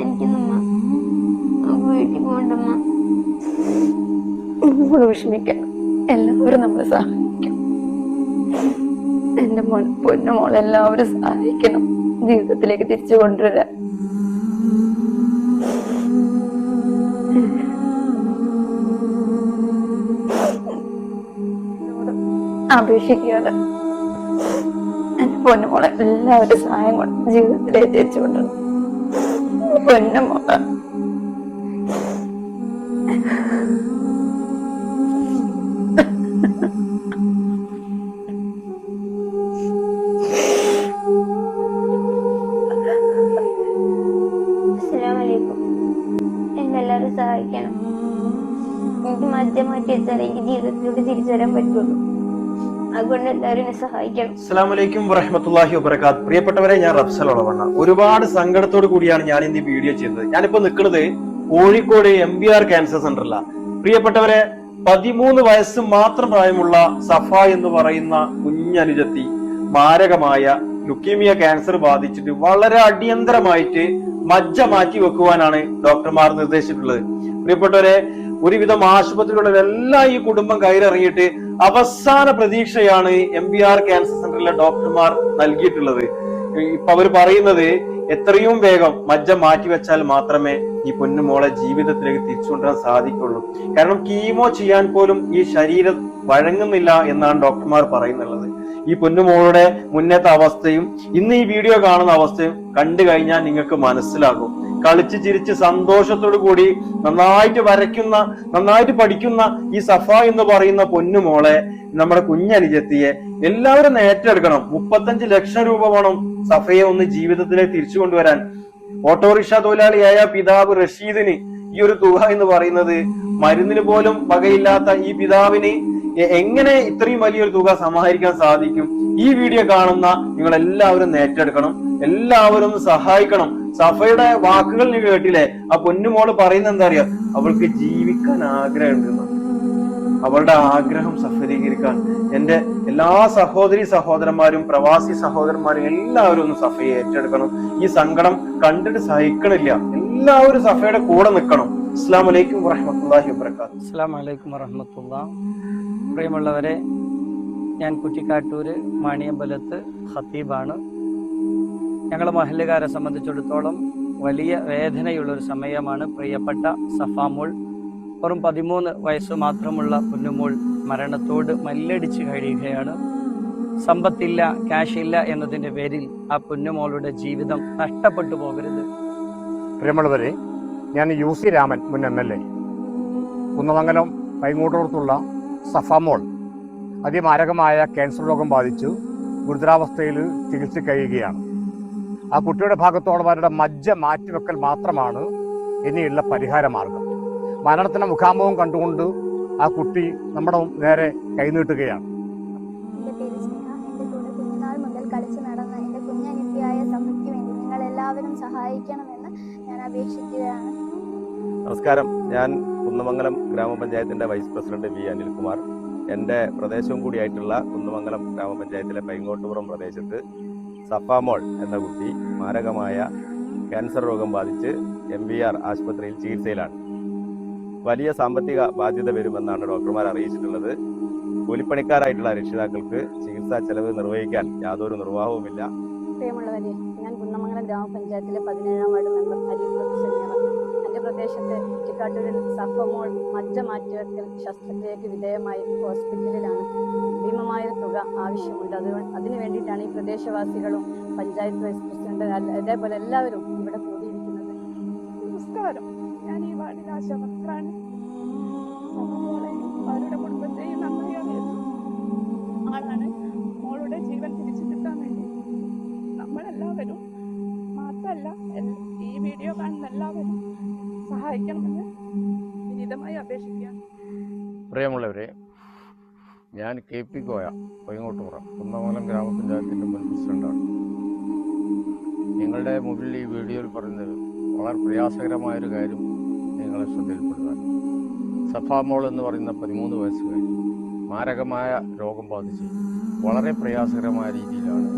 വേദനിക്കുന്നമ്മ നമുക്ക് വീട്ടിൽ പോകണ്ടമ്മ നമ്മൾ വിഷമിക്കണം എല്ലാവരും നമ്മളെ സഹായിക്കും. എന്റെ മോൻ പൊന്നു മോൾ എല്ലാവരും സഹായിക്കണം. ജീവിതത്തിലേക്ക് തിരിച്ചു കൊണ്ടുവരാൻ. അപേക്ഷിക്കുകയാണ്. അപേക്ഷിക്കാതെ എന്റെ പൊന്നു മോളെ എല്ലാവരും സഹായം കൊണ്ട് ജീവിതത്തിലേക്ക് തിരിച്ചു കൊണ്ടുവരണം. പൊന്നു മോളെ. അസ്സലാമലൈക്കും. എന്നെ സഹായിക്കണം. എനിക്ക് മദ്യം മാറ്റി വെച്ചാൽ എനിക്ക് ജീവിതത്തിലൂടെ തിരിച്ചു വരാൻ പറ്റുള്ളൂ. അതുകൊണ്ട് വറഹമത്തല്ലാഹി വബർക്കാത്ത് പ്രിയപ്പെട്ടവരെ ഞാൻ റബ്സൽ ഒളവണ്ണ ഒരുപാട് സങ്കടത്തോട് കൂടിയാണ് ഞാൻ ഇന്ന് വീഡിയോ ചെയ്തത് ഞാനിപ്പോ നിൽക്കുന്നത് Kozhikode M B R cancer സെന്ററില. പ്രിയപ്പെട്ടവരെ പതിമൂന്ന് വയസ്സ് മാത്രം പ്രായമുള്ള സഫ എന്ന് പറയുന്ന കുഞ്ഞനുജത്തി മാരകമായ ലുക്കീമിയ ക്യാൻസർ ബാധിച്ചിട്ട് വളരെ അടിയന്തരമായിട്ട് മജ്ജ മാറ്റി വെക്കുവാനാണ് ഡോക്ടർമാർ നിർദ്ദേശിച്ചിട്ടുള്ളത്. പ്രിയപ്പെട്ടവരെ ഒരുവിധം ആശുപത്രികളിലെല്ലാം ഈ കുടുംബം കയറിറങ്ങിയിട്ട് അവസാന പ്രതീക്ഷയാണ് എം ബി ആർ ക്യാൻസർ സെന്ററിലെ ഡോക്ടർമാർ നൽകിയിട്ടുള്ളത്. ഇപ്പൊ അവർ പറയുന്നത് എത്രയും വേഗം മജ്ജ മാറ്റിവെച്ചാൽ മാത്രമേ ഈ പൊന്നുമോളെ ജീവിതത്തിലേക്ക് തിരിച്ചുകൊണ്ടുവരാൻ സാധിക്കുള്ളൂ. കാരണം കീമോ ചെയ്യാൻ പോലും ഈ ശരീരം വഴങ്ങുന്നില്ല എന്നാണ് ഡോക്ടർമാർ പറയുന്നുള്ളത്. ഈ പൊന്നുമോളുടെ മുന്നത്തെ അവസ്ഥയും ഇന്ന് ഈ വീഡിയോ കാണുന്ന അവസ്ഥയും കണ്ടു കഴിഞ്ഞാൽ നിങ്ങൾക്ക് മനസ്സിലാകും. കളിച്ച് ചിരിച്ച് സന്തോഷത്തോടു കൂടി നന്നായിട്ട് വരയ്ക്കുന്ന നന്നായിട്ട് പഠിക്കുന്ന ഈ സഫ എന്ന് പറയുന്ന പൊന്നുമോളെ നമ്മുടെ കുഞ്ഞനുജത്തിയെ എല്ലാവരും ഏറ്റെടുക്കണം. മുപ്പത്തഞ്ച് ലക്ഷം രൂപ വേണം സഫയെ ഒന്ന് ജീവിതത്തിലേക്ക് തിരിച്ചു കൊണ്ടുവരാൻ. ഓട്ടോറിക്ഷ തൊഴിലാളിയായ പിതാവ് റഷീദിന് ഈ ഒരു തുക എന്ന് പറയുന്നത് മരുന്നിന് പോലും വകയില്ലാത്ത ഈ പിതാവിന് എങ്ങനെ ഇത്രയും വലിയൊരു തുക സമാഹരിക്കാൻ സാധിക്കും? ഈ വീഡിയോ കാണുന്ന നിങ്ങൾ എല്ലാവരും ഏറ്റെടുക്കണം എല്ലാവരും സഹായിക്കണം. സഫയുടെ വാക്കുകൾ നീ കേട്ടില്ലേ? ആ പൊന്നുമോൾ പറയുന്ന എന്താ അറിയാ? അവൾക്ക് ജീവിക്കാൻ ആഗ്രഹമുണ്ടെന്ന്. അവളുടെ ആഗ്രഹം സഫലീകരിക്കാൻ എന്റെ എല്ലാ സഹോദരി സഹോദരന്മാരും പ്രവാസി സഹോദരന്മാരും എല്ലാവരും ഒന്ന് സഫയെ ഏറ്റെടുക്കണം. ഈ സങ്കടം കണ്ടിട്ട് സഹിക്കണില്ല. എല്ലാവരും സഫയുടെ കൂടെ നിൽക്കണം. അസ്സാം വലൈക്കും വറഹമത്തല്ലാഹി വബർക്കാത്തു അസ്സാം വലൈക്കും വറഹമത്തുള്ള. പ്രിയമുള്ളവരെ ഞാൻ കുറ്റിക്കാട്ടൂര് മാണിയമ്പലത്ത് ഖത്തീബാണ്. ഞങ്ങൾ മഹല്ലുകാരെ സംബന്ധിച്ചിടത്തോളം വലിയ വേദനയുള്ളൊരു സമയമാണ്. പ്രിയപ്പെട്ട സഫാമോൾ. വെറും പതിമൂന്ന് വയസ്സ് മാത്രമുള്ള കുഞ്ഞുമോൾ മരണത്തോട് മല്ലടിച്ച് കഴിയുകയാണ്. സമ്പത്തില്ല ക്യാഷ് ഇല്ല എന്നതിന്റെ പേരിൽ ആ കുഞ്ഞുമോളുടെ ജീവിതം നഷ്ടപ്പെട്ടു പോകരുത്. പ്രിയമുള്ളവരെ ഞാൻ യു സി രാമൻ മുൻ എം എൽ എ. കുന്നമംഗലം പൈങ്ങോട്ടോർത്തുള്ള സഫാമോൾ. അതിമാരകമായ ക്യാൻസർ രോഗം ബാധിച്ചു. ഗുരുതരാവസ്ഥയിൽ ചികിത്സ കഴിയുകയാണ് ആ കുട്ടിയുടെ ഭാഗത്തോളം അവരുടെ മജ്ജ മാറ്റിവെക്കൽ മാത്രമാണ് ഇനിയുള്ള പരിഹാര മാർഗം മരണത്തിന്റെ മുഖാമുഖം കണ്ടുകൊണ്ട് ആ കുട്ടി നമ്മുടെ നേരെ കൈനീട്ടുകയാണ്. കളിച്ചു നടന്ന എന്റെ വേണ്ടി നിങ്ങൾ എല്ലാവരും സഹായിക്കണമെന്ന് ഞാൻ അപേക്ഷിക്കുകയാണ്. നമസ്കാരം. ഞാൻ കുന്നമംഗലം ഗ്രാമപഞ്ചായത്തിന്റെ വൈസ് പ്രസിഡന്റ് വി അനിൽകുമാർ. എന്റെ പ്രദേശവും കൂടിയായിട്ടുള്ള കുന്നമംഗലം ഗ്രാമപഞ്ചായത്തിലെ പൈങ്ങോട്ടുപുറം പ്രദേശത്ത് സഫാമോൾ എന്ന കുട്ടി മാരകമായ ക്യാൻസർ രോഗം ബാധിച്ച് എം വി ആർ ആശുപത്രിയിൽ ചികിത്സയിലാണ്. വലിയ സാമ്പത്തിക ബാധ്യത വരുമെന്നാണ് ഡോക്ടർമാർ അറിയിച്ചിട്ടുള്ളത്. കൂലിപ്പണിക്കാരായിട്ടുള്ള രക്ഷിതാക്കൾക്ക് ചികിത്സാ ചെലവ് നിർവഹിക്കാൻ യാതൊരു നിർവാഹവുമില്ല. ഞാൻ കുന്നമംഗലം ഗ്രാമപഞ്ചായത്തിലെ പതിനേഴാം വാർഡ് മെമ്പർ അരീഫ് എന്റെ പ്രദേശത്തെ കുറ്റിക്കാട്ടൂരിൽ സഫമോൾ മജ്ജ മാറ്റിവെക്കൽ ശസ്ത്രക്രിയക്ക് വിധേയമായി ഹോസ്പിറ്റലിലാണ് ഭീമമായ തുക ആവശ്യമുണ്ട്. അത് അതിനു വേണ്ടിയിട്ടാണ് ഈ പ്രദേശവാസികളും പഞ്ചായത്ത് വൈസ് പ്രസിഡന്റ് അതേപോലെ എല്ലാവരും ഇവിടെ കൂടിയിരിക്കുന്നത്. നമസ്കാരം. ഞാൻ ഈ വാർഡിൽ മോളെയും അവരുടെ കുടുംബത്തെയും നന്നായി ആളാണ്. മോളുടെ ജീവൻ തിരിച്ചു കിട്ടാൻ വേണ്ടി നമ്മളെല്ലാവരും എൽ- ഈ വീഡിയോ കാണുന്ന എല്ലാവരും സഹായിക്കണമെന്ന് വിനീതമായി അപേക്ഷിക്കുകയാണ് പ്രിയമുള്ളവരെ ഞാൻ കെ പി കോയ പൈങ്ങോട്ടുപുറം കുന്നമംഗലം ഗ്രാമപഞ്ചായത്തിന്റെ മുൻ പ്രസിഡന്റാണ്. നിങ്ങളുടെ മുമ്പിൽ ഈ വീഡിയോയിൽ പറയുന്നത് വളരെ പ്രയാസകരമായൊരു കാര്യം നിങ്ങളെ ശ്രദ്ധയിൽപ്പെടുത്താൻ. സഫാമോൾ എന്ന് പറയുന്ന പതിമൂന്ന് വയസ്സുകാരി മാരകമായ രോഗം ബാധിച്ച് വളരെ പ്രയാസകരമായ രീതിയിലാണ്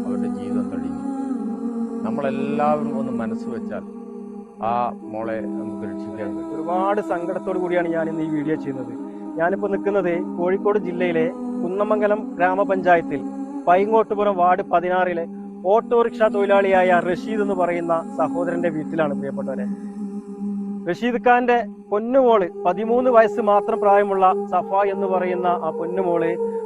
അവരുടെ ജീവിതം തടിഞ്ഞത് നമ്മളെല്ലാവരും ഒന്ന് മനസ്സ് വെച്ചാൽ ആ മോളെ നമുക്ക് രക്ഷിക്കാൻ ഒരുപാട് സങ്കടത്തോടു കൂടിയാണ് ഞാൻ ഇന്ന് ഈ വീഡിയോ ചെയ്യുന്നത്. ഞാനിപ്പോൾ നിൽക്കുന്നത് കോഴിക്കോട് ജില്ലയിലെ കുന്നമംഗലം ഗ്രാമപഞ്ചായത്തിൽ പൈങ്ങോട്ടുപുറം വാർഡ് പതിനാറിലെ ഓട്ടോറിക്ഷ തൊഴിലാളിയായ റഷീദ് എന്ന് പറയുന്ന സഹോദരന്റെ വീട്ടിലാണ് പ്രിയപ്പെട്ടവരെ. റഷീദ് ഖാന്റെ പൊന്നുമോൾ പതിമൂന്ന് വയസ്സ് മാത്രം പ്രായമുള്ള സഫ എന്ന് പറയുന്ന ആ പൊന്നുമോൾ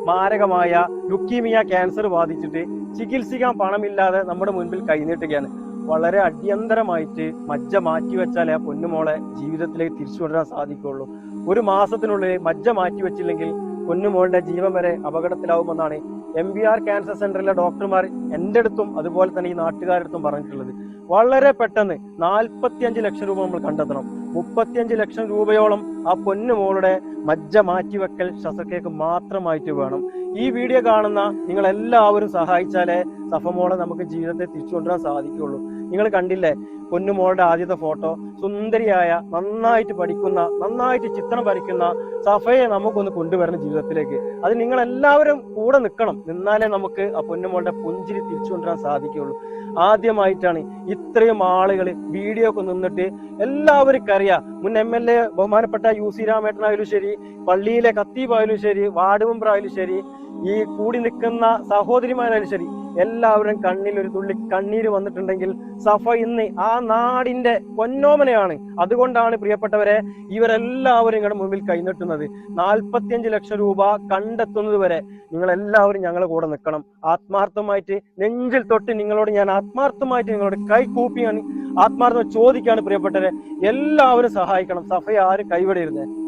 മാരകമായ ലുക്കീമിയ ക്യാൻസർ ബാധിച്ചിട്ട് ചികിത്സിക്കാൻ പണമില്ലാതെ നമ്മുടെ മുൻപിൽ കൈനീട്ടുകയാണ്. വളരെ അടിയന്തരമായിട്ട് മജ്ജ മാറ്റിവെച്ചാലേ ആ പൊന്നുമോളെ ജീവിതത്തിലേക്ക് തിരിച്ചു കൊണ്ടുവരാൻ സാധിക്കുള്ളൂ ഒരു മാസത്തിനുള്ളിൽ മജ്ജ മാറ്റിവെച്ചില്ലെങ്കിൽ പൊന്നുമോളുടെ ജീവൻ വരെ അപകടത്തിലാവുമെന്നാണ് എം ബി ആർ ക്യാൻസർ സെന്ററിലെ ഡോക്ടർമാർ എന്റെ അടുത്തും അതുപോലെ തന്നെ ഈ നാട്ടുകാരുടെ അടുത്തും പറഞ്ഞിട്ടുള്ളത്. വളരെ പെട്ടെന്ന് നാൽപ്പത്തിയഞ്ച് ലക്ഷം രൂപ നമ്മൾ കണ്ടെത്തണം. മുപ്പത്തിയഞ്ച് ലക്ഷം രൂപയോളം ആ പൊന്നു മോളുടെ മജ്ജ മാറ്റിവെക്കൽ ശസ്ത്രക്രിയക്ക് മാത്രമായിട്ട് വേണം. ഈ വീഡിയോ കാണുന്ന നിങ്ങൾ എല്ലാവരും സഹായിച്ചാലേ സഫമോളെ നമുക്ക് ജീവിതത്തെ തിരിച്ചുകൊണ്ടുവരാൻ സാധിക്കുള്ളൂ നിങ്ങൾ കണ്ടില്ലേ പൊന്നുമോളുടെ ആദ്യത്തെ ഫോട്ടോ? സുന്ദരിയായ നന്നായിട്ട് പഠിക്കുന്ന നന്നായിട്ട് ചിത്രം വരയ്ക്കുന്ന സഫയെ നമുക്കൊന്ന് കൊണ്ടുവരണം ജീവിതത്തിലേക്ക്. അത് നിങ്ങൾ എല്ലാവരും കൂടെ നിൽക്കണം. നിന്നാലേ നമുക്ക് ആ പൊന്നുമോളുടെ പുഞ്ചിരി തിരിച്ചുകൊണ്ടുവരാൻ സാധിക്കുള്ളൂ ആദ്യമായിട്ടാണ് ഇത്രയും ആളുകൾ വീഡിയോ ഒക്കെ നിന്നിട്ട് എല്ലാവർക്കും അറിയാം. മുൻ എം എൽ എ ബഹുമാനപ്പെട്ട യു സി രാമേട്ടനായാലും ശരി പള്ളിയിലെ കത്തീബായാലും ശരി വാർഡ് മെമ്പർ ആയാലും ശരി ഈ കൂടി നിൽക്കുന്ന സഹോദരിമാരായാലും ശരി എല്ലാവരും കണ്ണിൽ ഒരു തുള്ളി കണ്ണീര് വന്നിട്ടുണ്ടെങ്കിൽ സഫ ഇന്ന് ആ നാടിന്റെ പൊന്നോമനയാണ്. അതുകൊണ്ടാണ് പ്രിയപ്പെട്ടവരെ ഇവരെല്ലാവരും നിങ്ങളുടെ മുമ്പിൽ കൈനീട്ടുന്നത്. നാൽപ്പത്തിയഞ്ച് ലക്ഷം രൂപ കണ്ടെത്തുന്നത് വരെ നിങ്ങൾ എല്ലാവരും ഞങ്ങളെ കൂടെ നിൽക്കണം. ആത്മാർത്ഥമായിട്ട് നെഞ്ചിൽ തൊട്ട് നിങ്ങളോട് ഞാൻ ആത്മാർത്ഥമായിട്ട് നിങ്ങളോട് കൈ കൂപ്പിയാണ് ആത്മാർത്ഥം ചോദിക്കാണ് പ്രിയപ്പെട്ടവരെ. എല്ലാവരും സഹായിക്കണം. സഫയെ ആരും കൈവിടരുത്.